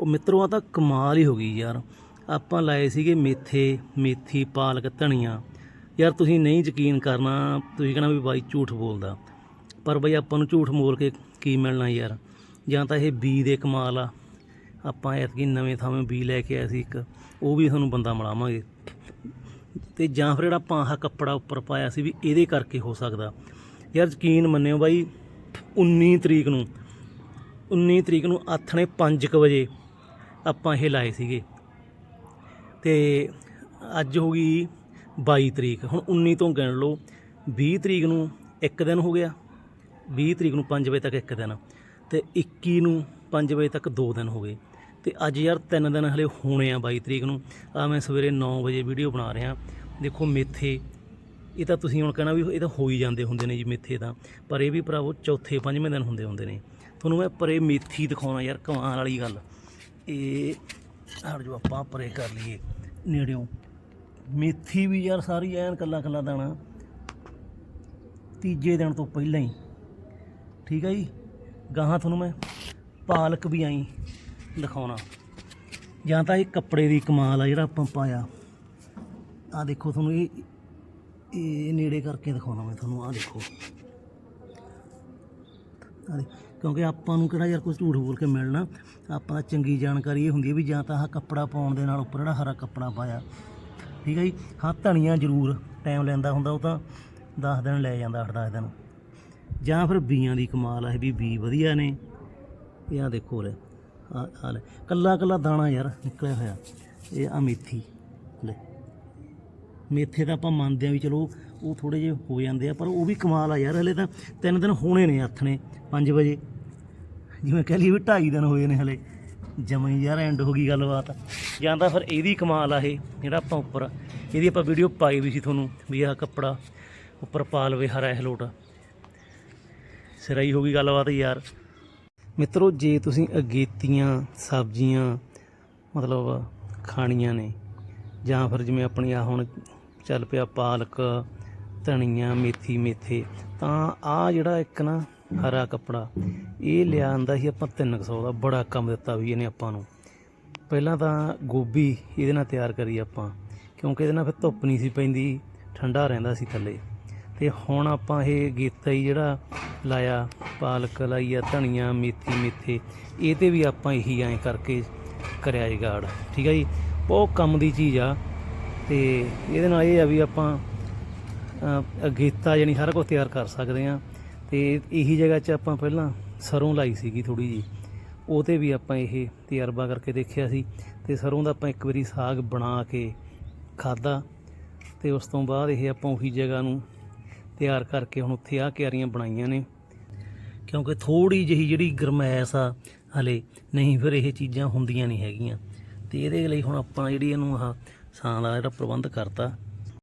ਉਹ ਮਿੱਤਰੋ ਆ ਤਾਂ ਕਮਾਲ ਹੀ ਹੋ ਗਈ ਯਾਰ। ਆਪਾਂ ਲਾਏ ਸੀਗੇ ਮੇਥੇ, ਮੇਥੀ, ਪਾਲਕ, ਧਨੀਆ। ਯਾਰ ਤੁਸੀਂ ਨਹੀਂ ਯਕੀਨ ਕਰਨਾ, ਤੁਸੀਂ ਕਹਣਾ ਵੀ ਬਾਈ ਝੂਠ ਬੋਲਦਾ। ਪਰ ਬਈ ਆਪਾਂ ਨੂੰ ਝੂਠ ਮੋਲ ਕੇ ਕੀ ਮਿਲਣਾ ਯਾਰ। ਜਾਂ ਤਾਂ ਇਹ ਬੀ ਦੇ ਕਮਾਲ ਆ। ਆਪਾਂ ਐਤਕੀ ਨਵੇਂ ਥਾਵੇਂ ਬੀ ਲੈ ਕੇ ਆਏ ਸੀ ਇੱਕ। ਉਹ ਵੀ ਤੁਹਾਨੂੰ ਬੰਦਾ ਮਿਲਾਵਾਂਗੇ। ਤੇ ਜਾਂ ਫਿਰ ਜਿਹੜਾ ਆਪਾਂ ਆਹ ਕੱਪੜਾ ਉੱਪਰ ਪਾਇਆ ਸੀ ਵੀ ਇਹਦੇ ਕਰਕੇ ਹੋ ਸਕਦਾ। ਯਾਰ ਯਕੀਨ ਮੰਨਿਓ ਬਾਈ 19 ਤਰੀਕ ਨੂੰ 19 ਤਰੀਕ ਨੂੰ ਆਥਣੇ 5:00 ਵਜੇ ਆਪਾਂ ਇਹ ਲਾਏ ਸੀਗੇ। ਤੇ ਅੱਜ ਹੋ ਗਈ 22 ਤਰੀਕ। ਹੁਣ 19 ਤੋਂ ਗਿਣ ਲਓ 20 ਤਰੀਕ ਨੂੰ ਇੱਕ ਦਿਨ ਹੋ ਗਿਆ 20 ਤਰੀਕ ਨੂੰ 5 ਵਜੇ ਤੱਕ ਇੱਕ ਦਿਨ, ਤੇ 21 ਨੂੰ 5 ਵਜੇ ਤੱਕ ਦੋ ਦਿਨ ਹੋ ਗਏ। ਤੇ ਅੱਜ ਯਾਰ ਤਿੰਨ ਦਿਨ ਹਲੇ ਹੋਣੇ ਆ 22 ਤਰੀਕ ਨੂੰ। ਆ ਮੈਂ ਸਵੇਰੇ 9 ਵਜੇ ਵੀਡੀਓ ਬਣਾ ਰਿਹਾ। ਦੇਖੋ ਮੇਥੇ, ਇਹ ਤਾਂ ਤੁਸੀਂ ਹੁਣ ਕਹਿਣਾ ਵੀ ਇਹ ਤਾਂ ਹੋ ਹੀ ਜਾਂਦੇ ਹੁੰਦੇ ਨੇ ਜੀ ਮੇਥੇ ਤਾਂ। ਪਰ ਇਹ ਵੀ ਭਰਾਵੋ ਚੌਥੇ ਪੰਜਵੇਂ ਦਿਨ ਹੁੰਦੇ ਹੁੰਦੇ ਨੇ। ਤੁਹਾਨੂੰ ਮੈਂ ਪਰੇ ਮੇਥੀ ਦਿਖਾਉਣਾ ਯਾਰ ਕਮਾਲ ਵਾਲੀ ਗੱਲ। ਇਹ ਹਰ ਜੋ ਆਪਾਂ ਪਰੇ ਕਰ ਲਈਏ ਨੇੜਿਓਂ। ਮੇਥੀ ਵੀ ਯਾਰ ਸਾਰੀ ਐਨ ਕੱਲਾ ਕੱਲਾ ਦਾਣਾ। ਤੀਜੇ ਦਿਨ ਤੋਂ ਪਹਿਲਾਂ ਹੀ। ਠੀਕ ਹੈ ਜੀ? ਗਾਹਾਂ ਤੁਹਾਨੂੰ ਮੈਂ ਪਾਲਕ ਵੀ ਆਈ ਦਿਖਾਉਣਾ। ਜਾਂ ਤਾਂ ਇਹ ਕੱਪੜੇ ਦੀ ਕਮਾਲ ਆ ਜਿਹੜਾ ਆਪਾਂ ਪਾਇਆ। ਆ ਦੇਖੋ ਤੁਹਾਨੂੰ ਇਹ ਇਹ ਨੇੜੇ ਕਰਕੇ ਦਿਖਾਉਣਾ ਮੈਂ ਤੁਹਾਨੂੰ ਆ ਦੇਖੋ। ਆ ਕਿਉਂਕਿ ਆਪਾਂ ਨੂੰ ਕਿਹੜਾ ਯਾਰ ਕੁਝ ਝੂਠ ਬੋਲ ਕੇ ਮਿਲਣਾ, ਆਪਾਂ ਦਾ ਚੰਗੀ ਜਾਣਕਾਰੀ ਇਹ ਹੁੰਦੀ ਹੈ ਵੀ ਜਾਂ ਤਾਂ ਆਹ ਕੱਪੜਾ ਪਾਉਣ ਦੇ ਨਾਲ ਉੱਪਰ ਜਿਹੜਾ ਹਰਾ ਕੱਪੜਾ ਪਾਇਆ। ਠੀਕ ਹੈ ਜੀ? ਹਾਂ, ਧਨੀਆ ਜ਼ਰੂਰ ਟਾਈਮ ਲੈਂਦਾ ਹੁੰਦਾ, ਉਹ ਤਾਂ 10 ਦਿਨ ਲੈ ਜਾਂਦਾ 8-10 ਦਿਨ। ਜਾਂ ਫਿਰ ਬੀਆਂ ਦੀ ਕਮਾਲ ਆ ਵੀ ਬੀ ਵਧੀਆ ਨੇ। ਇਹ ਆ ਦੇਖੋ ਲੈ ਆ ਆ ਲੈ ਕੱਲਾ ਕੱਲਾ ਦਾਣਾ ਯਾਰ ਨਿਕਲਿਆ ਹੋਇਆ, ਇਹ ਆ ਮੇਥੀ, ਲੈ। ਮੇਥੇ ਤਾਂ ਆਪਾਂ ਮੰਨਦੇ ਆ ਵੀ ਚਲੋ ਉਹ ਥੋੜੇ ਜਿਹੇ ਹੋ ਜਾਂਦੇ ਆ, ਪਰ ਉਹ ਵੀ ਕਮਾਲ ਆ ਯਾਰ, ਹਲੇ ਤਾਂ ਤਿੰਨ ਦਿਨ ਹੋਣੇ ਨੇ ਹੱਥ ਨੇ 5 ਵਜੇ। ਜਿਵੇਂ ਕਹਿ ਲਈ ਵੀ 2.5 ਦਿਨ ਹੋਏ ਨੇ ਹਲੇ। ਜਮਾਂ ਯਾਰ ਐਂਡ ਹੋ ਗਈ ਗੱਲਬਾਤ। ਜਾਂ ਤਾਂ ਫਿਰ ਇਹਦੀ ਕਮਾਲ ਆ ਇਹ, ਜਿਹੜਾ ਆਪਾਂ ਉੱਪਰ ਇਹਦੀ ਆਪਾਂ ਵੀਡੀਓ ਪਾਈ ਵੀ ਸੀ ਤੁਹਾਨੂੰ, ਵੀ ਆਹ ਕੱਪੜਾ ਉੱਪਰ ਪਾ ਲਵੇ ਹਰਾ ਇਹ ਲੋਟ। ਸਿਰਾਈ ਹੋ ਗਈ ਗੱਲਬਾਤ ਯਾਰ। ਮਿੱਤਰੋ, ਜੇ ਤੁਸੀਂ ਅਗੇਤੀਆਂ ਸਬਜ਼ੀਆਂ, ਮਤਲਬ ਖਾਣੀਆਂ ਨੇ, ਜਾਂ ਫਿਰ ਜਿਵੇਂ ਆਪਣੀ ਆ ਹੁਣ ਚੱਲ ਪਿਆ ਪਾਲਕ, ਧਨੀਆ, ਮੇਥੀ, ਮੇਥੇ। ਤਾਂ ਆ ਜਿਹੜਾ ਇੱਕ ਨਾ ਹਰਾ ਕੱਪੜਾ, ਇਹ ਲਿਆਂਦਾ ਸੀ ਆਪਾਂ 300 ਦਾ। ਬੜਾ ਕੰਮ ਦਿੱਤਾ ਵੀ ਇਹਨੇ ਆਪਾਂ ਨੂੰ। ਪਹਿਲਾਂ ਤਾਂ ਗੋਭੀ ਇਹਦੇ ਨਾਲ ਤਿਆਰ ਕਰੀ ਆਪਾਂ, ਕਿਉਂਕਿ ਇਹਦੇ ਨਾਲ ਫਿਰ ਧੁੱਪ ਨਹੀਂ ਸੀ ਪੈਂਦੀ, ਠੰਡਾ ਰਹਿੰਦਾ ਸੀ ਥੱਲੇ। ਤੇ ਹੁਣ ਆਪਾਂ ਇਹ ਗੀਤਾ ਹੀ ਜਿਹੜਾ ਲਾਇਆ, ਪਾਲਕ ਲਾਈ ਆ ਧਨੀਆ, ਮੇਥੀ, ਮੇਥੇ, ਇਹ ਤੇ ਵੀ ਆਪਾਂ ਇਹੀ ਐਂ ਕਰਕੇ ਕਰਿਆ ਜਗਾੜ। ਠੀਕ ਹੈ ਜੀ? ਬਹੁਤ ਕੰਮ ਦੀ ਚੀਜ਼ ਆ। ਤੇ ਇਹਦੇ ਨਾਲ ਇਹ ਆ ਵੀ ਆਪਾਂ ਅ, ਅਗੇਤਾ ਜਾਨੀ ਸਾਰਾ ਕੁਝ ਤਿਆਰ ਕਰ ਸਕਦੇ ਆ ਤੇ ਇਹੀ ਜਗ੍ਹਾ 'ਚ ਆਪਾਂ ਪਹਿਲਾਂ ਸਰੋਂ ਲਾਈ ਸੀਗੀ ਥੋੜੀ ਜੀ ਉਹ ਤੇ ਵੀ ਆਪਾਂ ਇਹ ਤਜਰਬਾ ਕਰਕੇ ਦੇਖਿਆ ਸੀ। ਤੇ ਸਰੋਂ ਦਾ ਆਪਾਂ ਇੱਕ ਵਾਰੀ ਸਾਗ ਬਣਾ ਕੇ ਖਾਦਾ ਤੇ ਉਸ ਤੋਂ ਬਾਅਦ ਇਹ ਆਪਾਂ ਉਹੀ ਜਗ੍ਹਾ ਨੂੰ ਤਿਆਰ ਕਰਕੇ ਹੁਣ ਉੱਥੇ ਆ ਕਿਆਰੀਆਂ ਬਣਾਈਆਂ ਨੇ। ਕਿਉਂਕਿ ਥੋੜੀ ਜਿਹੀ ਜਿਹੜੀ ਗਰਮੈਸ਼ ਆ ਹਲੇ ਨਹੀਂ ਫਿਰ ਇਹ ਚੀਜ਼ਾਂ ਹੁੰਦੀਆਂ ਨਹੀਂ ਹੈਗੀਆਂ। ਤੇ ਇਹਦੇ ਲਈ ਹੁਣ ਆਪਾਂ ਜਿਹੜੀ ਇਹਨੂੰ ਆਹ ਛਾਂ ਦਾ ਜਿਹੜਾ ਪ੍ਰਬੰਧ ਕਰਤਾ।